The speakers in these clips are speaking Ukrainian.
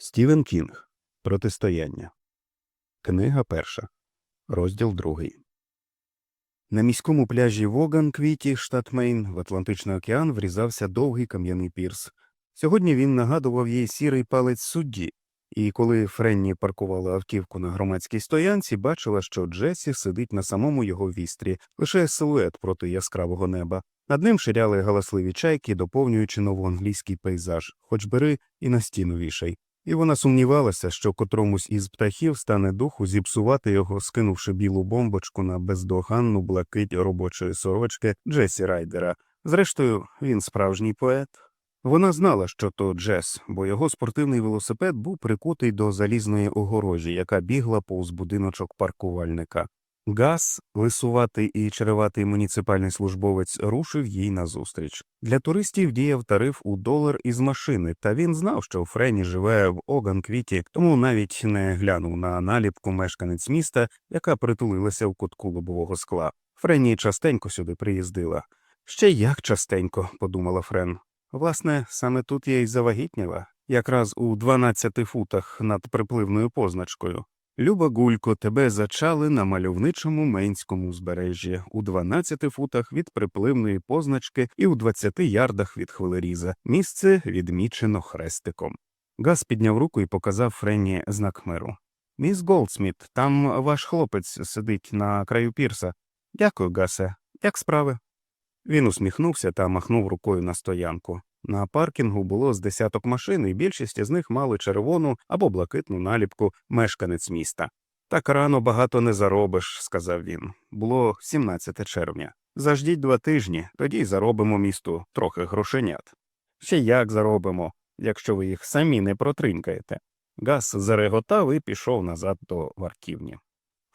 Стівен Кінг. Протистояння. Книга перша. Розділ другий. На міському пляжі Воган Квіті, штат Мейн, в Атлантичний океан врізався довгий кам'яний пірс. Сьогодні він нагадував їй сірий палець судді, і коли Френні паркувала автівку на громадській стоянці, бачила, що Джесі сидить на самому його вістрі, лише силует проти яскравого неба. Над ним ширяли галасливі чайки, доповнюючи новоанглійський пейзаж, хоч бери і на стіну вішай. І вона сумнівалася, що котромусь із птахів стане духу зіпсувати його, скинувши білу бомбочку на бездоганну блакить робочої сорочки Джесі Райдера. Зрештою, він справжній поет. Вона знала, що то Джес, бо його спортивний велосипед був прикутий до залізної огорожі, яка бігла повз будиночок паркувальника. Газ, лисуватий і череватий муніципальний службовець, рушив їй назустріч. Для туристів діяв тариф у долар із машини, та він знав, що Френі живе в Оганквіті, тому навіть не глянув на наліпку мешканець міста, яка притулилася в кутку лобового скла. Френі частенько сюди приїздила. Ще як частенько, подумала Френ. Власне, саме тут я й завагітніла, якраз у 12 футах над припливною позначкою. Люба Гулько, тебе зачали на мальовничому Мейнському узбережжі у 12 футах від припливної позначки і у 20 ярдах від хвилеріза. Місце відмічено хрестиком. Газ підняв руку і показав Френні знак миру. Міс Голдсміт, там ваш хлопець сидить на краю пірса. Дякую, Гасе. Як справи? Він усміхнувся та махнув рукою на стоянку. На паркінгу було з десяток машин, і більшість із них мали червону або блакитну наліпку мешканець міста. Так рано багато не заробиш, сказав він. Було 17 червня. Заждіть два тижні, тоді й заробимо місту трохи грошенят. Ще як заробимо, якщо ви їх самі не протринькаєте. Газ зареготав і пішов назад до варківні.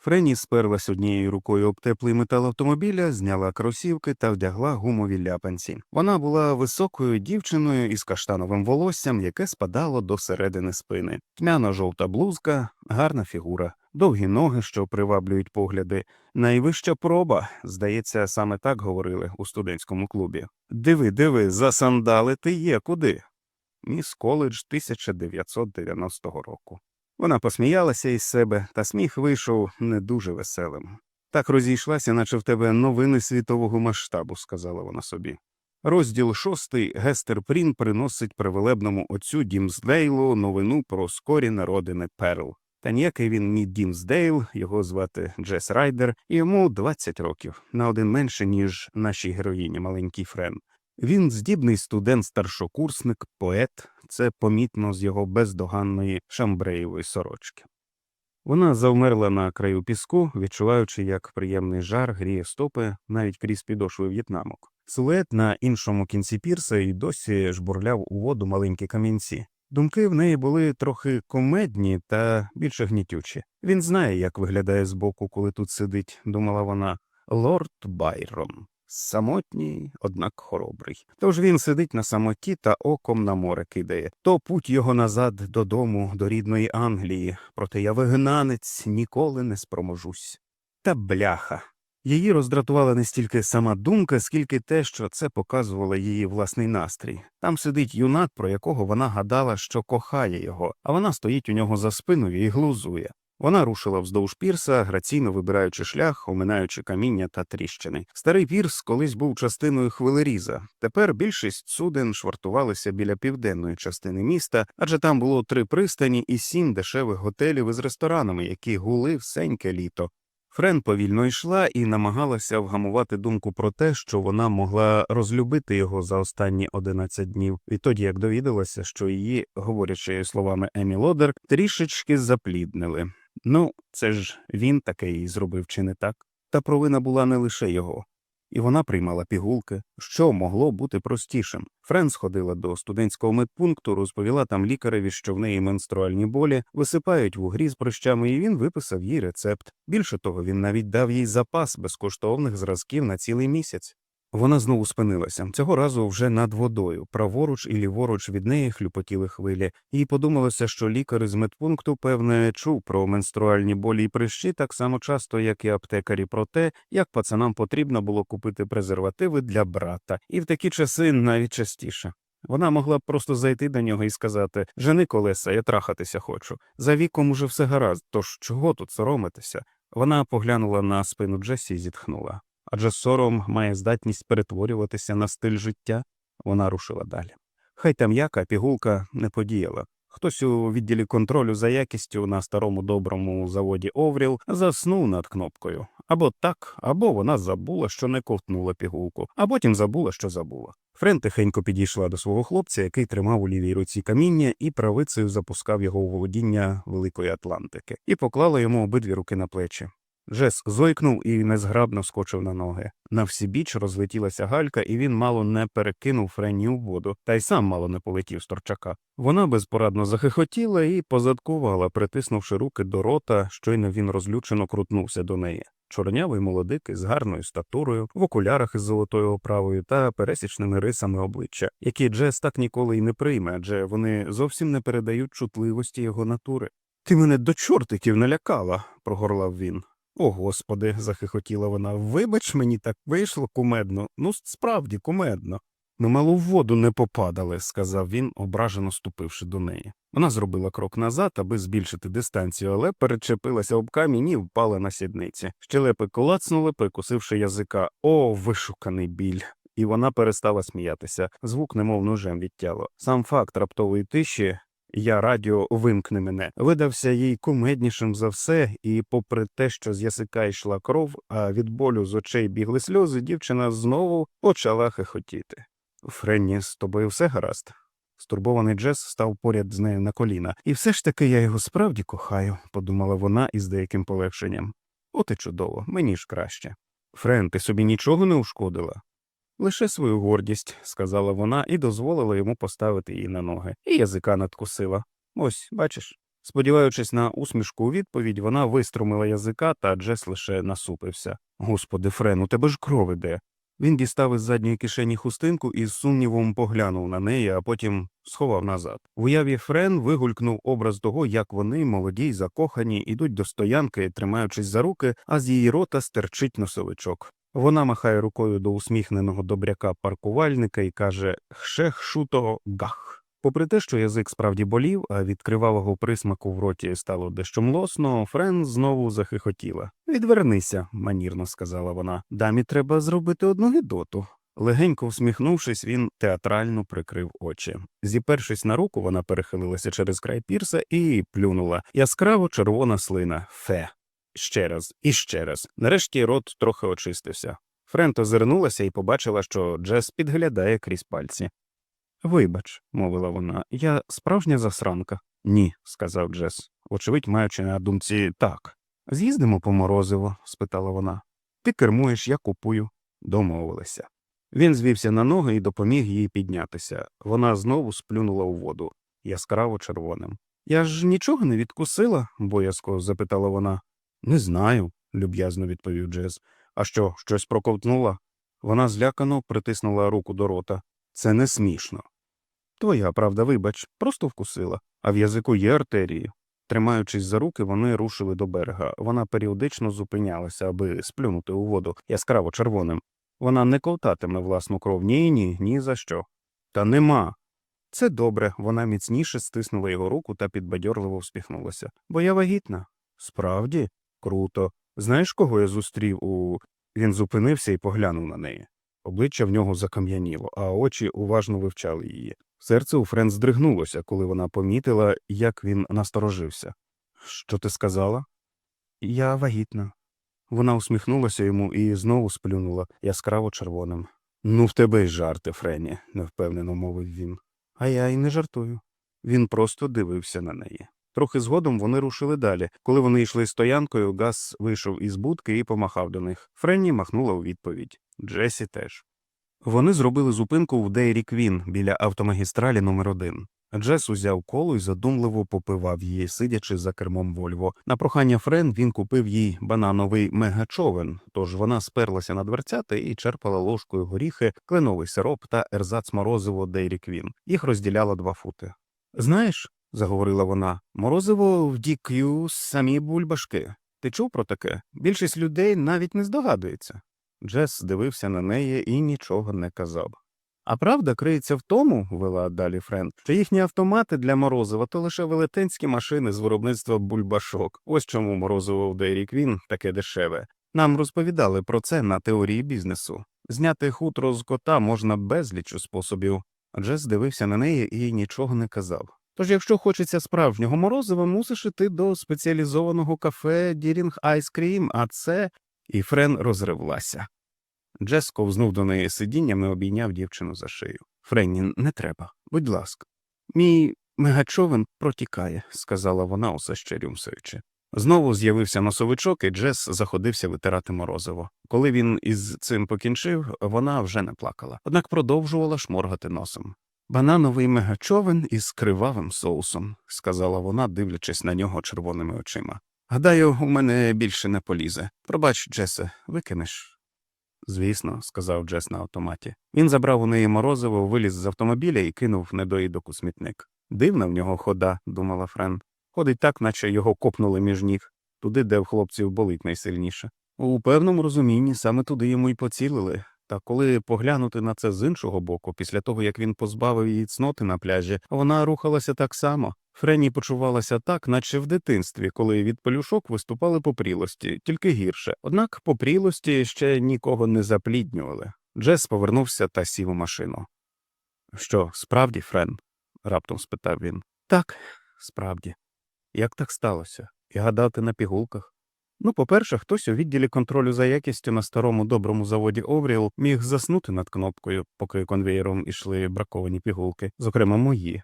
Френі сперлась однією рукою об теплий метал автомобіля, зняла кросівки та вдягла гумові ляпанці. Вона була високою дівчиною із каштановим волоссям, яке спадало до середини спини, тьмяно жовта блузка, гарна фігура, довгі ноги, що приваблюють погляди. Найвища проба, здається, саме так говорили у студентському клубі. Диви, диви, засандалити є куди. Міс коледж 1990 року. Вона посміялася із себе, та сміх вийшов не дуже веселим. Так розійшлася, наче в тебе новини світового масштабу, сказала вона собі. Розділ шостий Гестер Прін приносить привелебному отцю Дімсдейлу новину про скорі народини Перл. Та ніякий він не Дімсдейл, його звати Джес Райдер, і йому 20 років, на один менше, ніж нашій героїні, маленький Френ. Він здібний студент-старшокурсник, поет, це помітно з його бездоганної шамбреєвої сорочки. Вона завмерла на краю піску, відчуваючи, як приємний жар гріє стопи навіть крізь підошви в'єтнамок. Силует на іншому кінці пірса і досі жбурляв у воду маленькі камінці. Думки в неї були трохи комедні та більше гнітючі. Він знає, як виглядає збоку, коли тут сидить, думала вона, лорд Байрон. Самотній, однак хоробрий. Тож він сидить на самоті та оком на море кидає. То путь його назад додому, до рідної Англії, проте я вигнанець ніколи не спроможусь. Та бляха. Її роздратувала не стільки сама думка, скільки те, що це показувало її власний настрій. Там сидить юнак, про якого вона гадала, що кохає його, а вона стоїть у нього за спиною і глузує. Вона рушила вздовж пірса, граційно вибираючи шлях, оминаючи каміння та тріщини. Старий пірс колись був частиною хвилеріза. Тепер більшість суден швартувалися біля південної частини міста, адже там було три пристані і сім дешевих готелів із ресторанами, які гули всеньке літо. Френ повільно йшла і намагалася вгамувати думку про те, що вона могла розлюбити його за останні 11 днів, відтоді як довідалася, що її, говорячи словами Емі Лодер, трішечки запліднили. Ну, це ж він таке їй зробив, чи не так? Та провина була не лише його. І вона приймала пігулки, що могло бути простішим. Френ сходила до студентського медпункту, розповіла там лікареві, що в неї менструальні болі, висипають вугрі з прищами, і він виписав їй рецепт. Більше того, він навіть дав їй запас безкоштовних зразків на цілий місяць. Вона знову спинилася, цього разу вже над водою, праворуч і ліворуч від неї хлюпотіли хвилі, їй подумалося, що лікар із медпункту, певне, чув про менструальні болі і прищі так само часто, як і аптекарі, про те, як пацанам потрібно було купити презервативи для брата, і в такі часи навіть частіше. Вона могла б просто зайти до нього і сказати Жени колеса, я трахатися хочу. За віком уже все гаразд, тож чого тут соромитися? Вона поглянула на спину Джесі і зітхнула. Адже сором має здатність перетворюватися на стиль життя. Вона рушила далі. Хай там яка пігулка не подіяла. Хтось у відділі контролю за якістю на старому доброму заводі Овріл заснув над кнопкою. Або так, або вона забула, що не ковтнула пігулку, а потім забула, що забула. Френ тихенько підійшла до свого хлопця, який тримав у лівій руці каміння і правицею запускав його у володіння Великої Атлантики, і поклала йому обидві руки на плечі. Джес зойкнув і незграбно скочив на ноги. На всі біч розлетілася галька, і він мало не перекинув Френні у воду, та й сам мало не полетів з торчака. Вона безпорадно захихотіла і позадкувала, притиснувши руки до рота, щойно він розлючено крутнувся до неї. Чорнявий молодик із гарною статурою, в окулярах із золотою оправою та пересічними рисами обличчя, які Джес так ніколи й не прийме, адже вони зовсім не передають чутливості його натури. Ти мене до чортиків налякала, прогорлав він. О, господи, захихотіла вона. Вибач, мені так вийшло кумедно. Ну, справді кумедно. Ми мало в воду не попадали, сказав він, ображено ступивши до неї. Вона зробила крок назад, аби збільшити дистанцію, але перечепилася об камінь і впала на сідниці. Щелепи колацнули, прикусивши язика. О, вишуканий біль. І вона перестала сміятися. Звук немов ножем відтяло. Сам факт раптової тиші я радіо вимкни мене, видався їй кумеднішим за все, і, попри те, що з язика йшла кров, а від болю з очей бігли сльози, дівчина знову почала хихотіти. Френні, з тобою все гаразд. Стурбований Джес став поряд з нею на коліна. І все ж таки я його справді кохаю, подумала вона із деяким полегшенням. От і чудово, мені ж краще. Френ, ти собі нічого не ушкодила? Лише свою гордість, сказала вона і дозволила йому поставити її на ноги, і язика надкусила. Ось, бачиш. Сподіваючись на усмішку у відповідь, вона виструмила язика, та Джес лише насупився. Господи, Френ, у тебе ж кров іде. Він дістав із задньої кишені хустинку і з сумнівом поглянув на неї, а потім сховав назад. В уяві Френ вигулькнув образ того, як вони, молоді й закохані, ідуть до стоянки, тримаючись за руки, а з її рота стерчить носовичок. Вона махає рукою до усміхненого добряка паркувальника і каже Хшех шуто гах. Попри те, що язик справді болів, а від кривавого присмаку в роті стало дещо млосно, Френ знову захихотіла. Відвернися, манірно сказала вона. Дамі треба зробити одну гідоту. Легенько всміхнувшись, він театрально прикрив очі. Зіпершись на руку, вона перехилилася через край пірса і плюнула. Яскраво червона слина. Фе. Ще раз і ще раз. Нарешті рот трохи очистився. Френт озирнулася і побачила, що Джес підглядає крізь пальці. Вибач, мовила вона, я справжня засранка. Ні, сказав Джес, очевидь, маючи на думці так. З'їздимо по морозиво? спитала вона. Ти кермуєш, я купую. Домовилися. Він звівся на ноги і допоміг їй піднятися. Вона знову сплюнула у воду, яскраво червоним. Я ж нічого не відкусила? боязко запитала вона. Не знаю, люб'язно відповів Джез. А що, щось проковтнула? Вона злякано притиснула руку до рота. Це не смішно. Твоя правда, вибач, просто вкусила, а в язику є артерії. Тримаючись за руки, вони рушили до берега. Вона періодично зупинялася, аби сплюнути у воду яскраво червоним. Вона не ковтатиме власну кров ні ні, ні за що. Та нема. Це добре, вона міцніше стиснула його руку та підбадьорливо всміхнулася. Бо я вагітна. Справді? Круто. Знаєш, кого я зустрів у. Він зупинився і поглянув на неї. Обличчя в нього закам'яніло, а очі уважно вивчали її. Серце у Френ здригнулося, коли вона помітила, як він насторожився. Що ти сказала? Я вагітна. Вона усміхнулася йому і знову сплюнула яскраво червоним. Ну, в тебе й жарти, Френі, невпевнено мовив він. А я й не жартую. Він просто дивився на неї. Трохи згодом вони рушили далі. Коли вони йшли стоянкою, Гас вийшов із будки і помахав до них. Френні махнула у відповідь. Джесі теж. Вони зробили зупинку в Дейрі Квін біля автомагістралі номер 1 Джес узяв коло і задумливо попивав її, сидячи за кермом Вольво. На прохання Френ він купив їй банановий мегачовен, тож вона сперлася на дверцята і черпала ложкою горіхи, кленовий сироп та ерзац морозиво Дейрі Квін. Їх розділяло два фути. Знаєш, заговорила вона, морозиво в DQ самі бульбашки. Ти чув про таке? Більшість людей навіть не здогадується. Джес дивився на неї і нічого не казав. А правда криється в тому, вела далі Френ, що їхні автомати для морозива то лише велетенські машини з виробництва бульбашок. Ось чому морозиво в Дейрі Квін таке дешеве. Нам розповідали про це на теорії бізнесу. Зняти хутро з кота можна безліч способів. Джес дивився на неї і нічого не казав. Тож, якщо хочеться справжнього морозива, мусиш іти до спеціалізованого кафе Дірінг Айскрім, а це. І Френ розривлася. Джес ковзнув до неї сидінням і обійняв дівчину за шию. Френні, не треба, будь ласка. Мій мегачовен протікає, сказала вона, усе ще рюмсаючи. Знову з'явився носовичок, і Джес заходився витирати морозиво. Коли він із цим покінчив, вона вже не плакала, однак продовжувала шморгати носом. Банановий мегачовен із кривавим соусом, сказала вона, дивлячись на нього червоними очима. Гадаю, у мене більше не полізе. Пробач, Джесе, викинеш. Звісно, сказав Джес на автоматі. Він забрав у неї морозиво, виліз з автомобіля і кинув недоїдок у смітник. Дивна в нього хода, думала Френ. Ходить так, наче його копнули між ніг, туди, де в хлопців болить найсильніше. У певному розумінні саме туди йому й поцілили. Та коли поглянути на це з іншого боку, після того як він позбавив її цноти на пляжі, вона рухалася так само. Френі почувалася так, наче в дитинстві, коли від пелюшок виступали попрілості, тільки гірше. Однак попрілості ще нікого не запліднювали. Джес повернувся та сів у машину. Що, справді, Френ? раптом спитав він. Так, справді. Як так сталося? І гадати на пігулках? Ну, по-перше, хтось у відділі контролю за якістю на старому доброму заводі Овріл міг заснути над кнопкою, поки конвеєром ішли браковані пігулки, зокрема мої.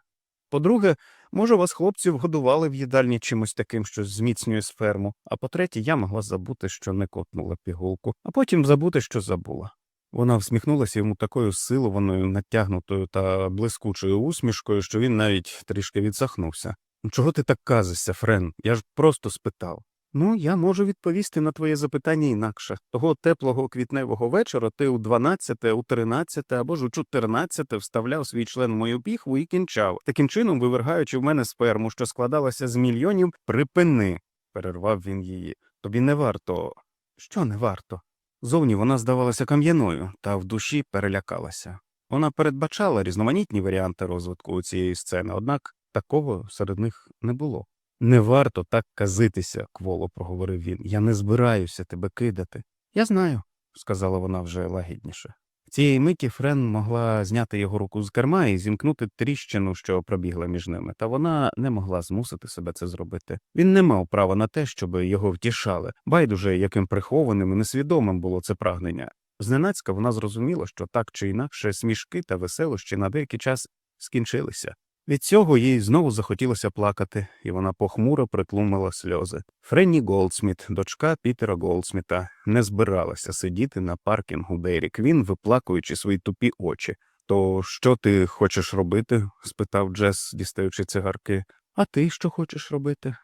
По-друге, може, вас хлопців годували в їдальні чимось таким, що зміцнює сферму, а по-третє, я могла забути, що не котнула пігулку, а потім забути, що забула. Вона всміхнулася йому такою силованою, натягнутою та блискучою усмішкою, що він навіть трішки відсахнувся. «Ну, Чого ти так казишся, Френ? Я ж просто спитав. Ну, я можу відповісти на твоє запитання інакше. Того теплого квітневого вечора ти у 12, у 13 або ж у 14 вставляв свій член в мою піхву і кінчав, таким чином вивергаючи в мене сперму, що складалася з мільйонів припини, перервав він її. Тобі не варто. Що не варто? Зовні вона здавалася кам'яною, та в душі перелякалася. Вона передбачала різноманітні варіанти розвитку цієї сцени, однак такого серед них не було. Не варто так казитися, кволо проговорив він. Я не збираюся тебе кидати. Я знаю, сказала вона вже лагідніше. Цієї миті Френ могла зняти його руку з керма і зімкнути тріщину, що пробігла між ними, та вона не могла змусити себе це зробити. Він не мав права на те, щоб його втішали. Байдуже, яким прихованим і несвідомим було це прагнення. Зненацька вона зрозуміла, що так чи інакше смішки та веселощі на деякий час скінчилися. Від цього їй знову захотілося плакати, і вона похмуро притлумила сльози. Френні Голдсміт, дочка Пітера Голдсміта, не збиралася сидіти на паркінгу Дейрі Квін, виплакуючи свої тупі очі. То що ти хочеш робити? спитав Джес, дістаючи цигарки. А ти що хочеш робити?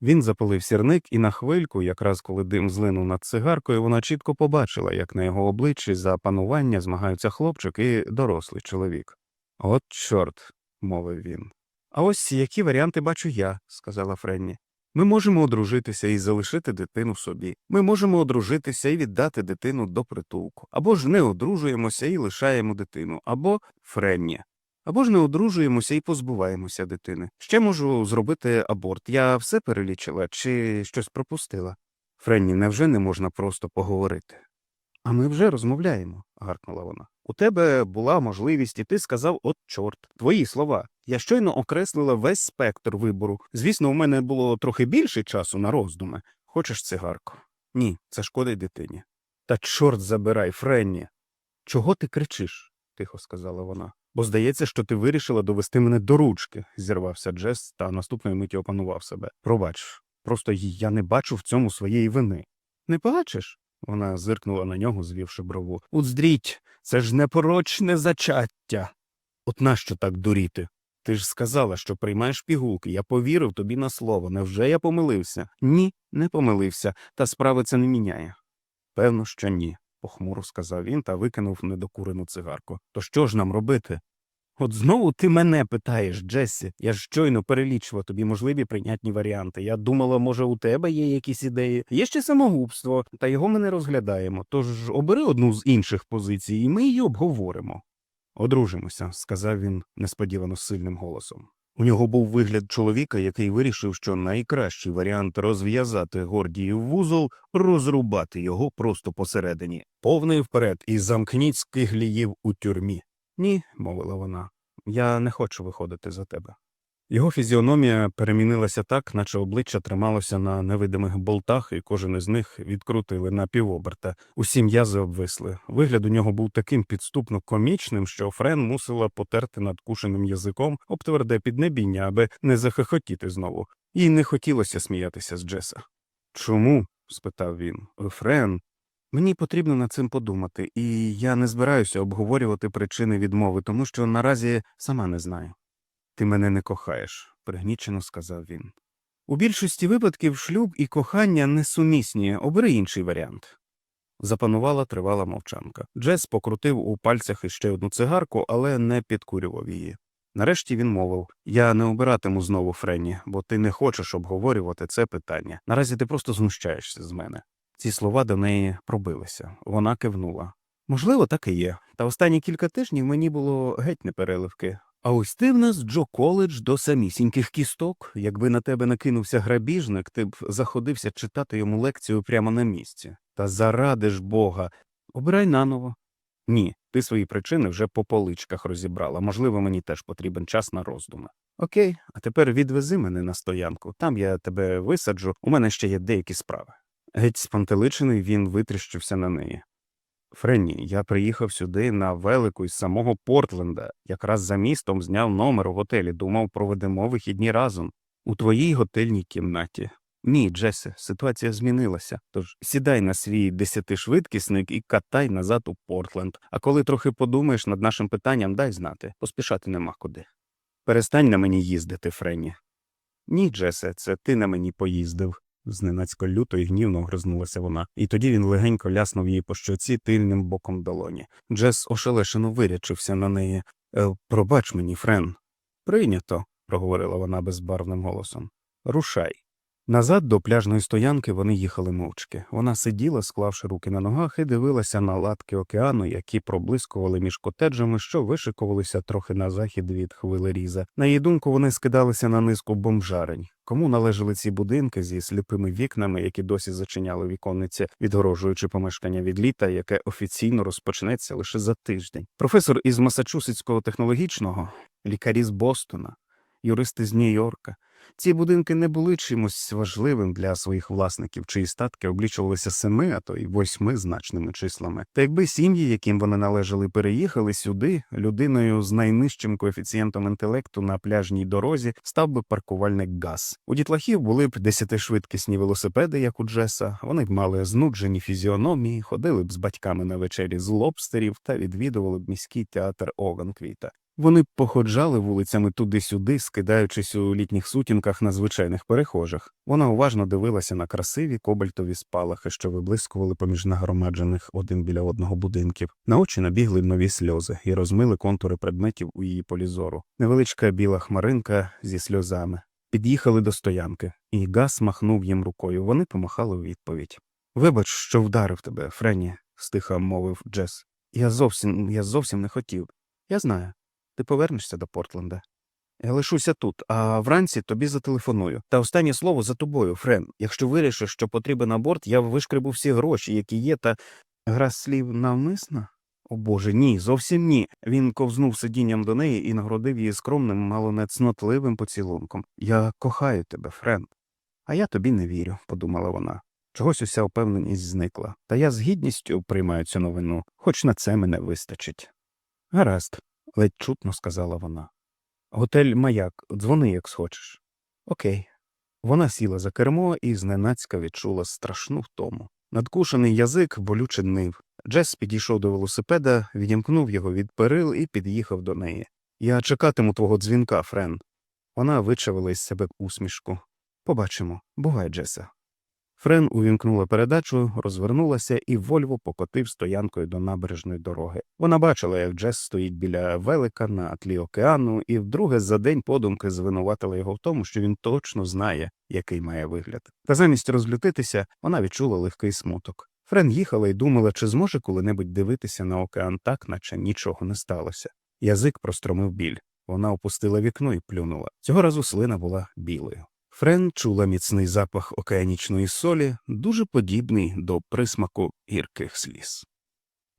Він запалив сірник, і на хвильку, якраз коли дим злинув над цигаркою, вона чітко побачила, як на його обличчі за панування змагаються хлопчик і дорослий чоловік. От чорт, мовив він. А ось які варіанти бачу я, сказала Френні. Ми можемо одружитися і залишити дитину собі. Ми можемо одружитися і віддати дитину до притулку. Або ж не одружуємося і лишаємо дитину, або Френні. Або ж не одружуємося і позбуваємося дитини. Ще можу зробити аборт. Я все перелічила чи щось пропустила. Френні, невже не можна просто поговорити? А ми вже розмовляємо, гаркнула вона. У тебе була можливість, і ти сказав от чорт. Твої слова. Я щойно окреслила весь спектр вибору. Звісно, у мене було трохи більше часу на роздуми. Хочеш цигарку? Ні, це шкодить дитині. Та чорт забирай, Френні. Чого ти кричиш? тихо сказала вона. Бо здається, що ти вирішила довести мене до ручки, зірвався Джес та наступної миті опанував себе. Пробач, просто я не бачу в цьому своєї вини. Не бачиш? Вона зиркнула на нього, звівши брову. Уздріть, це ж непорочне зачаття. От нащо так дуріти? Ти ж сказала, що приймаєш пігулки. Я повірив тобі на слово. Невже я помилився? Ні, не помилився, та справи це не міняє. Певно, що ні, похмуро сказав він та викинув недокурену цигарку. То що ж нам робити? От знову ти мене питаєш, Джессі. Я ж щойно перелічував тобі можливі прийнятні варіанти. Я думала, може, у тебе є якісь ідеї. Є ще самогубство, та його ми не розглядаємо. Тож обери одну з інших позицій, і ми її обговоримо. Одружимося, сказав він несподівано сильним голосом. У нього був вигляд чоловіка, який вирішив, що найкращий варіант розв'язати Гордіїв вузол розрубати його просто посередині, повний вперед, і замкніть скигліїв у тюрмі. Ні, мовила вона, я не хочу виходити за тебе. Його фізіономія перемінилася так, наче обличчя трималося на невидимих болтах, і кожен із них відкрутили на півоберта. Усі м'язи обвисли. Вигляд у нього був таким підступно комічним, що Френ мусила потерти надкушеним язиком об тверде піднебіння, аби не захихотіти знову. Їй не хотілося сміятися з Джеса. Чому? спитав він. Френ. Мені потрібно над цим подумати, і я не збираюся обговорювати причини відмови, тому що наразі сама не знаю. Ти мене не кохаєш, пригнічено сказав він. У більшості випадків шлюб і кохання несумісні, обери інший варіант. Запанувала тривала мовчанка. Джес покрутив у пальцях іще одну цигарку, але не підкурював її. Нарешті він мовив Я не обиратиму знову Френні, бо ти не хочеш обговорювати це питання. Наразі ти просто знущаєшся з мене. Ці слова до неї пробилися. Вона кивнула. Можливо, так і є. Та останні кілька тижнів мені було геть непереливки. А ось ти в нас Джо Коледж до самісіньких кісток. Якби на тебе накинувся грабіжник, ти б заходився читати йому лекцію прямо на місці. Та заради ж Бога, обирай наново. Ні, ти свої причини вже по поличках розібрала. Можливо, мені теж потрібен час на роздуми. Окей, а тепер відвези мене на стоянку. Там я тебе висаджу, у мене ще є деякі справи. Геть спантеличений він витріщився на неї. Френні, я приїхав сюди на велику із самого Портленда. Якраз за містом зняв номер у готелі, думав, проведемо вихідні разом. У твоїй готельній кімнаті. Ні, Джесе, ситуація змінилася. Тож сідай на свій десятишвидкісник і катай назад у Портленд. А коли трохи подумаєш над нашим питанням, дай знати. Поспішати нема куди. Перестань на мені їздити, Френні. Ні, Джесе, це ти на мені поїздив. Зненацько люто і гнівно гризнулася вона, і тоді він легенько ляснув її по щоці тильним боком долоні. Джес ошелешено вирячився на неї. «Е, Пробач мені, Френ. Прийнято, проговорила вона безбарвним голосом. Рушай. Назад до пляжної стоянки вони їхали мовчки. Вона сиділа, склавши руки на ногах, і дивилася на латки океану, які проблискували між котеджами, що вишикувалися трохи на захід від хвили різа. На її думку, вони скидалися на низку бомжарень. Кому належали ці будинки зі сліпими вікнами, які досі зачиняли віконниці, відгорожуючи помешкання від літа, яке офіційно розпочнеться лише за тиждень. Професор із Масачусетського технологічного, лікарі з Бостона, юристи з Нью-Йорка. Ці будинки не були чимось важливим для своїх власників, чиї статки облічувалися семи, а то й восьми значними числами. Та якби сім'ї, яким вони належали, переїхали сюди, людиною з найнижчим коефіцієнтом інтелекту на пляжній дорозі став би паркувальник газ. У дітлахів були б десятишвидкісні велосипеди, як у Джеса. Вони б мали знуджені фізіономії, ходили б з батьками на вечері з лобстерів та відвідували б міський театр Оганквіта. Вони походжали вулицями туди-сюди, скидаючись у літніх сутінках на звичайних перехожих. Вона уважно дивилася на красиві кобальтові спалахи, що виблискували поміж нагромаджених один біля одного будинків. На очі набігли нові сльози і розмили контури предметів у її полі зору. Невеличка біла хмаринка зі сльозами. Під'їхали до стоянки, і Гас махнув їм рукою. Вони помахали у відповідь. Вибач, що вдарив тебе, Френі, стиха мовив Джес. Я зовсім, я зовсім не хотів. Я знаю. Ти повернешся до Портленда. Я лишуся тут, а вранці тобі зателефоную. Та останнє слово за тобою, Френ. Якщо вирішиш, що потрібен аборт, я вишкребу всі гроші, які є, та гра слів навмисна? О Боже, ні, зовсім ні. Він ковзнув сидінням до неї і нагородив її скромним, мало не цнотливим поцілунком. Я кохаю тебе, Френ. А я тобі не вірю, подумала вона. Чогось уся впевненість зникла. Та я з гідністю приймаю цю новину, хоч на це мене вистачить. Гаразд ледь чутно сказала вона. Готель маяк, дзвони, як схочеш. Окей. Вона сіла за кермо і зненацька відчула страшну втому. Надкушений язик болюче нив. Джес підійшов до велосипеда, відімкнув його від перил і під'їхав до неї. Я чекатиму твого дзвінка, Френ. Вона вичавила із себе усмішку. Побачимо. Бувай, Джеса. Френ увімкнула передачу, розвернулася, і Вольво покотив стоянкою до набережної дороги. Вона бачила, як Джес стоїть біля велика на тлі океану, і вдруге за день подумки звинуватила його в тому, що він точно знає, який має вигляд. Та замість розлютитися, вона відчула легкий смуток. Френ їхала і думала, чи зможе коли-небудь дивитися на океан так, наче нічого не сталося. Язик простромив біль. Вона опустила вікно і плюнула. Цього разу слина була білою. Френ чула міцний запах океанічної солі, дуже подібний до присмаку гірких сліз.